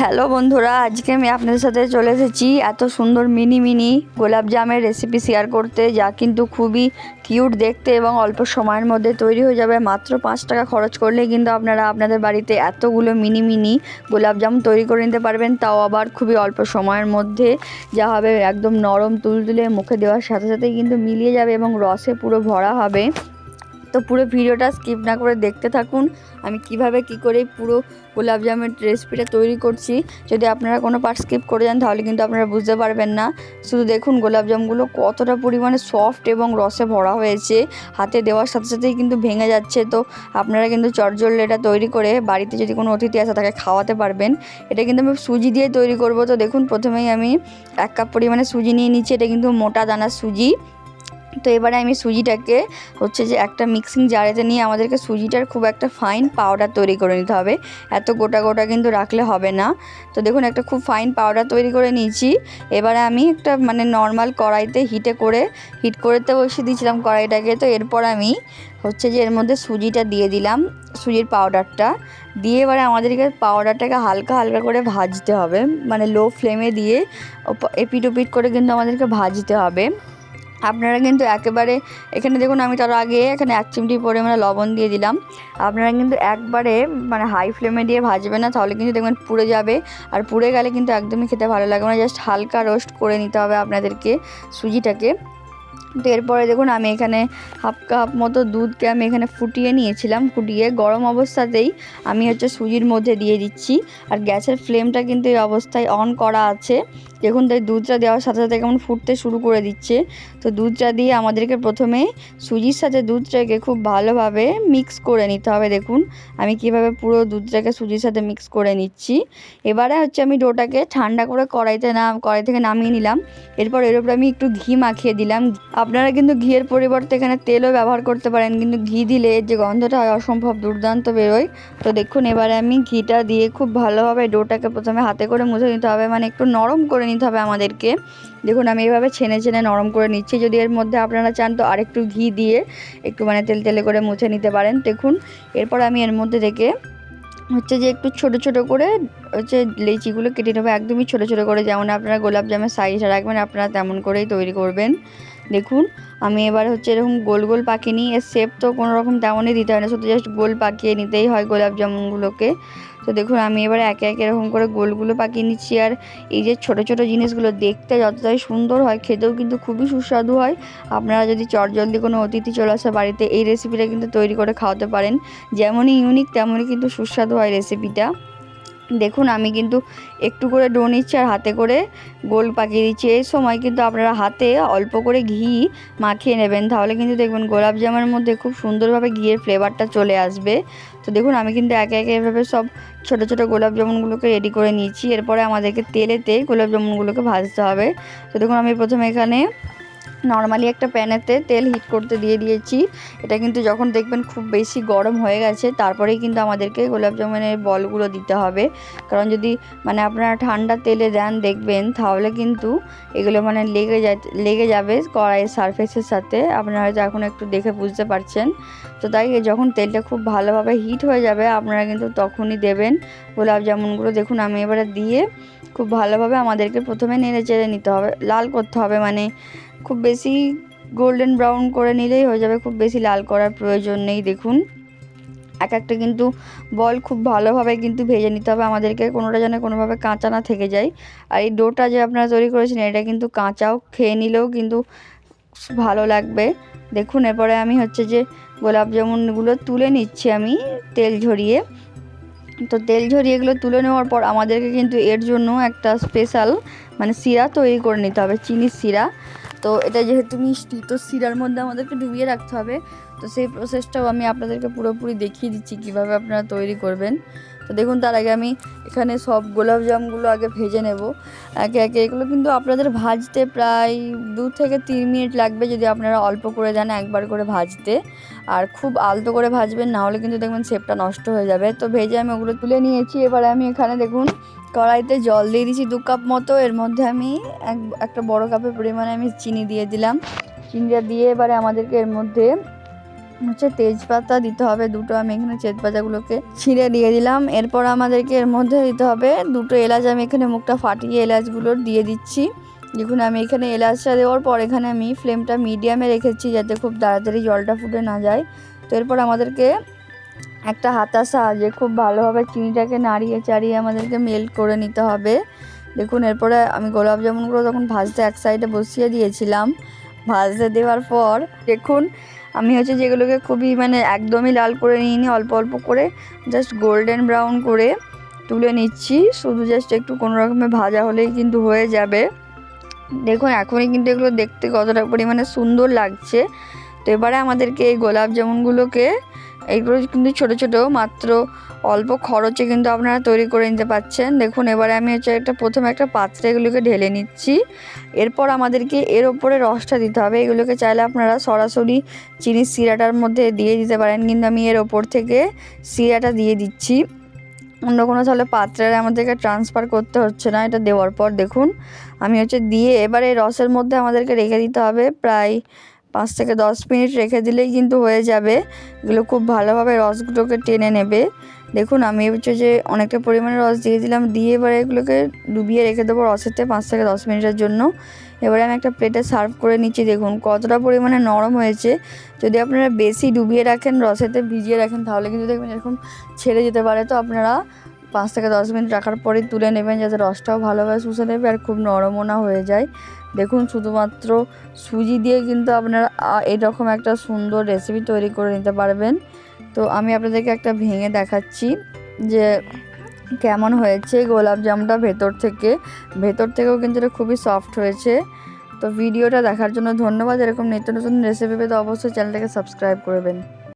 Hello বন্ধুরা, আজকে আমি আপনাদের সাথে চলে এসেছি এত সুন্দর মিনি মিনি গোলাপ জামের রেসিপি শেয়ার করতে, যা কিন্তু খুবই কিউট দেখতে এবং অল্প সময়ের মধ্যে তৈরি হয়ে যাবে। মাত্র পাঁচ টাকা খরচ করলে কিন্তু আপনারা আপনাদের বাড়িতে এতগুলো মিনি মিনি গোলাপ জাম তৈরি করে নিতে পারবেন। তাও আবার খুবই অল্প সময়ের মধ্যে, যা হবে একদম নরম তুলতুলে মুখে দেওয়ার সাথে সাথেই কিন্তু মিলিয়ে যাবে এবং রসে পুরো ভরা হবে। তো পুরো ভিডিওটা স্কিপ না করে দেখতে থাকুন। আমি কীভাবে কি করে পুরো গোলাপ জামের রেসিপিটা তৈরি করছি, যদি আপনারা কোনো পার্ট স্কিপ করে যান, তাহলে কিন্তু আপনারা বুঝতে পারবেন না। শুধু দেখুন গোলাপ জামগুলো কতটা পরিমাণে সফট এবং রসে ভরা হয়েছে। হাতে দেওয়ার সাথে সাথেই কিন্তু ভেঙে যাচ্ছে। তো আপনারা কিন্তু চটজলদি এটা তৈরি করে বাড়িতে যদি কোনো অতিথি আসে, তাকে খাওয়াতে পারবেন। এটা কিন্তু আমি সুজি দিয়ে তৈরি করব। তো দেখুন প্রথমেই আমি এক কাপ পরিমাণে সুজি নিয়ে নিচ্ছি। এটা কিন্তু মোটা দানার সুজি। তো এবারে আমি সুজিটাকে হচ্ছে যে একটা মিক্সিং জারেতে নিয়ে আমাদেরকে সুজিটার খুব একটা ফাইন পাউডার তৈরি করে নিতে হবে। এত গোটা গোটা কিন্তু রাখলে হবে না। তো দেখুন, একটা খুব ফাইন পাউডার তৈরি করে নিয়েছি। এবারে আমি একটা মানে নর্মাল কড়াইতে হিটে করে হিট করতে বসিয়ে দিয়েছিলাম কড়াইটাকে। তো এরপর আমি হচ্ছে যে এর মধ্যে সুজিটা দিয়ে দিলাম, সুজির পাউডারটা দিয়ে এবারে আমাদেরকে পাউডারটাকে হালকা হালকা করে ভাজতে হবে। মানে লো ফ্লেমে দিয়ে এপিট ওপিট করে কিন্তু আমাদেরকে ভাজতে হবে। আপনারা কিন্তু একেবারে, এখানে দেখুন আমি তার আগে এখানে এক চিমটি পরিমাণে লবণ দিয়ে দিলাম। আপনারা কিন্তু একবারে মানে হাই ফ্লেমে দিয়ে ভাজবে না, তাহলে কিন্তু দেখবেন পুড়ে যাবে। আর পুড়ে গেলে কিন্তু একদমই খেতে ভালো লাগবে না জাস্ট হালকা রোস্ট করে নিতে হবে আপনাদেরকে সুজিটাকে। তো এরপরে দেখুন আমি এখানে হাফ কাপ মতো দুধকে আমি এখানে ফুটিয়ে নিয়েছিলাম, ফুটিয়ে গরম অবস্থাতেই আমি হচ্ছে সুজির মধ্যে দিয়ে দিচ্ছি। আর গ্যাসের ফ্লেমটা কিন্তু এই অবস্থায় অন করা আছে। দেখুন তাই দুধটা দেওয়ার সাথে সাথে কেমন ফুটতে শুরু করে দিচ্ছে। তো দুধটা দিয়ে আমাদেরকে প্রথমে সুজির সাথে দুধটাকে খুব ভালোভাবে মিক্স করে নিতে হবে, দেখুন। আমি কীভাবে পুরো দুধটাকে সুজির সাথে মিক্স করে নিচ্ছি। এবারে হচ্ছে আমি ডোটাকে ঠান্ডা করে কড়াইতে নাম, কড়াই থেকে নামিয়ে নিলাম। এরপর এর উপরে আমি একটু ঘি মাখিয়ে দিলাম। আপনারা কিন্তু ঘিয়ের পরিবর্তে এখানে তেলও ব্যবহার করতে পারেন, কিন্তু ঘি দিলে যে গন্ধটা হয় অসম্ভব দুর্দান্ত বেরোয়। তো দেখুন, এবারে আমি ঘিটা দিয়ে খুব ভালোভাবে ডোটাকে প্রথমে হাতে করে মুছে নিতে হবে মানে একটু নরম করে নিতে হবে আমাদেরকে। দেখুন, আমি এভাবে ছেনে ছেনে নরম করে নিচ্ছি। যদি এর মধ্যে আপনারা চান তো আরেকটু ঘি দিয়ে একটু মানে তেল তেলে করে মুছে নিতে পারেন। দেখুন, এরপর আমি এর মধ্যে থেকে হচ্ছে যে একটু ছোট ছোট করে হচ্ছে লেচিগুলো কেটে নেব। একদমই ছোট ছোট করে, যেমন আপনারা গোলাপ জামের সাইজটা রাখবেন, আপনারা তেমন করেই তৈরি করবেন। দেখুন, আমি এবার হচ্ছে এরকম গোল গোল পাকিয়ে নিই, এর শেপ তো কোনো রকম তেমনই দিতে হয় না, শুধু জাস্ট গোল পাকিয়ে নিতেই হয় গোলাপ জামুনগুলোকে। তো দেখুন, আমি এবার একে একে এরকম করে গোলগুলো পাকিয়ে নিচ্ছি, আর এই যে ছোট ছোট জিনিসগুলো দেখতে যতটাই সুন্দর হয়, খেতেও কিন্তু খুবই সুস্বাদু হয়। আপনারা যদি চটজলদি কোনো অতিথি চলে আসে বাড়িতে, এই রেসিপিটা কিন্তু তৈরি করে খাওয়াতে পারেন। যেমনই ইউনিক তেমনই কিন্তু সুস্বাদু হয় রেসিপিটা দেখুন, আমি কিন্তু একটু করে ডো নিচ্ছি আর হাতে করে গোল পাকিয়ে দিচ্ছি। এই সময় কিন্তু আপনারা হাতে অল্প করে ঘি মাখিয়ে নেবেন। তাহলে কিন্তু দেখবেন গোলাপ জামের মধ্যে খুব সুন্দরভাবে ঘিয়ের ফ্লেভারটা চলে আসবে। তো দেখুন, আমি কিন্তু একে একে এভাবে সব ছোট ছোট গোলাপ জামুনগুলোকে রেডি করে নিয়েছি। এরপরে আমাদেরকে তেলেতে গোলাপ জামুনগুলোকে ভাজতে হবে। তো দেখুন, আমি প্রথমে এখানে নর্মালি একটা প্যানেতে তেল হিট করতে দিয়ে দিয়েছি। এটা কিন্তু যখন দেখবেন খুব বেশি গরম হয়ে গেছে, তারপরেই কিন্তু আমাদেরকে গোলাপ জামুনের বলগুলো দিতে হবে। কারণ যদি মানে আপনারা ঠান্ডা তেলে দেন দেখবেন, তাহলে কিন্তু এগুলো মানে লেগে যায়, লেগে যাবে কড়াইয়ের সারফেসের সাথে। আপনারা হয়তো এখন একটু দেখে বুঝতে পারছেন। তো তাই যখন তেলটা খুব ভালোভাবে হিট হয়ে যাবে, আপনারা কিন্তু তখনই দেবেন গোলাপ জামুনগুলো। দেখুন, আমি এবারে দিয়ে খুব ভালোভাবে আমাদেরকে প্রথমে নেড়ে চেড়ে নিতে হবে। লাল করতে হবে মানে খুব বেশি গোল্ডেন ব্রাউন করে নিলেই হয়ে যাবে, খুব বেশি লাল করার প্রয়োজন নেই, দেখুন। এক একটা কিন্তু বল খুব ভালোভাবে কিন্তু ভেজে নিতে হবে, আমাদেরকে কোনোটা যেন কোনোভাবে কাঁচা না থেকে যায়। আর এই ডোটা যে আপনারা তৈরি করেছেন, এটা কিন্তু কাঁচাও খেয়ে নিলেও কিন্তু ভালো লাগবে। দেখুন, এরপরে আমি হচ্ছে যে গোলাপ জামুনগুলো তুলে নিচ্ছি আমি তেল ঝরিয়ে। তো তেল ঝরিয়ে এগুলো তুলে নেওয়ার পর আমাদেরকে কিন্তু এর জন্য একটা স্পেশাল মানে শিরা তৈরি করে নিতে হবে, চিনির শিরা তো এটা যেহেতু মিষ্টি, তো শিরার মধ্যে আমাদেরকে ডুবিয়ে রাখতে হবে। তো সেই প্রসেসটাও আমি আপনাদেরকে পুরোপুরি দেখিয়ে দিচ্ছি কীভাবে আপনারা তৈরি করবেন। তো দেখুন, তার আগে আমি এখানে সব গোলাপ জামগুলো আগে ভেজে নেব। একে একে এগুলো কিন্তু আপনাদের ভাজতে প্রায় দু থেকে তিন মিনিট লাগবে যদি আপনারা অল্প করে দেন একবার করে ভাজতে। আর খুব আলতো করে ভাজবেন, না হলে কিন্তু দেখবেন শেপটা নষ্ট হয়ে যাবে। তো ভেজে আমি ওগুলো তুলে নিয়েছি। এবারে আমি এখানে দেখুন কড়াইতে জল দিয়ে দিয়েছি দু কাপ মতো। এর মধ্যে আমি এক, একটা বড় কাপের পরিমাণে আমি চিনি দিয়ে দিলাম। চিনিটা দিয়ে এবারে আমাদেরকে এর মধ্যে হচ্ছে তেজপাতা দিতে হবে দুটো। আমি এখানে তেজপাতাগুলোকে ছিঁড়ে দিয়ে দিলাম। এরপর আমাদেরকে এর মধ্যে দিতে হবে দুটো এলাচ। আমি এখানে মুখটা ফাটিয়ে এলাচগুলোর দিয়ে দিচ্ছি। দেখুন, আমি এখানে এলাচটা দেওয়ার পর এখানে আমি ফ্লেমটা মিডিয়ামে রেখেছি যাতে খুব তাড়াতাড়ি জলটা ফুটে না যায়। তো এরপর আমাদেরকে একটা হাতার সাহায্যে খুব ভালোভাবে চিনিটাকে নাড়িয়ে চাড়িয়ে আমাদেরকে মেল্ট করে নিতে হবে। দেখুন, এরপরে আমি গোলাপ জামুনগুলো তখন ভাজতে এক সাইডে বসিয়ে দিয়েছিলাম। ভাজতে দেওয়ার পর দেখুন, আমি হচ্ছে যেগুলোকে খুবই মানে একদমই লাল করে নিইনি, অল্প অল্প করে জাস্ট গোল্ডেন ব্রাউন করে তুলে নিচ্ছি। শুধু জাস্ট একটু কোনো রকমের ভাজা হলেই কিন্তু হয়ে যাবে। দেখুন, এখনই কিন্তু এগুলো দেখতে কতটা পরিমাণে সুন্দর লাগছে। তো এবারে আমাদেরকে এই গোলাপ জামুনগুলোকে এইগুলো কিন্তু ছোট ছোট, মাত্র অল্প খরচে কিন্তু আপনারা তৈরি করে নিতে পারছেন দেখুন, এবারে আমি হচ্ছে একটা প্রথমে একটা পাত্রে এগুলোকে ঢেলে নিচ্ছি। এরপর আমাদেরকে এর ওপরে রসটা দিতে হবে। এগুলোকে চাইলে আপনারা সরাসরি চিনির শিরাটার মধ্যে দিয়ে দিতে পারেন। কিন্তু আমি এর ওপর থেকে শিরাটা দিয়ে দিচ্ছি। অন্য কোনো তাহলে পাত্রে আমাদেরকে ট্রান্সফার করতে হচ্ছে না, এটা দেওয়ার পর। দেখুন, আমি হচ্ছে দিয়ে এবারে রসের মধ্যে আমাদেরকে রেখে দিতে হবে প্রায় পাঁচ থেকে দশ মিনিট রেখে দিলেই কিন্তু হয়ে যাবে। এগুলো খুব ভালোভাবে রসগুলোকে টেনে নেবে। দেখুন, আমি হচ্ছে যে অনেকটা পরিমাণে রস দিয়ে দিলাম। দিয়ে এবারে এগুলোকে ডুবিয়ে রেখে দেবো রসেতে পাঁচ থেকে দশ মিনিটের জন্য। এবারে আমি একটা প্লেটে সার্ভ করে নিচ্ছি। দেখুন, কতটা পরিমাণে নরম হয়েছে। যদি আপনারা বেশি ডুবিয়ে রাখেন, রসেতে ভিজিয়ে রাখেন, তাহলে কিন্তু দেখবেন এরকম ছেড়ে যেতে পারে। তো আপনারা পাঁচ থেকে দশ মিনিট রাখার পরেই তুলে নেবেন যাতে রসটাও ভালোভাবে শুষে নেবে আর খুব নরমও না হয়ে যায়। দেখুন, শুধুমাত্র সুজি দিয়ে কিন্তু আপনারা এরকম একটা সুন্দর রেসিপি তৈরি করে নিতে পারবেন। তো আমি আপনাদেরকে একটা ভেঙে দেখাচ্ছি যে কেমন হয়েছে গোলাপ জামটা ভেতর থেকে। ভেতর থেকেও কিন্তু এটা খুবই সফট হয়েছে। তো ভিডিওটা দেখার জন্য ধন্যবাদ। এরকম নিত্য নতুন রেসিপি পেতে অবশ্যই চ্যানেলটাকে সাবস্ক্রাইব করবেন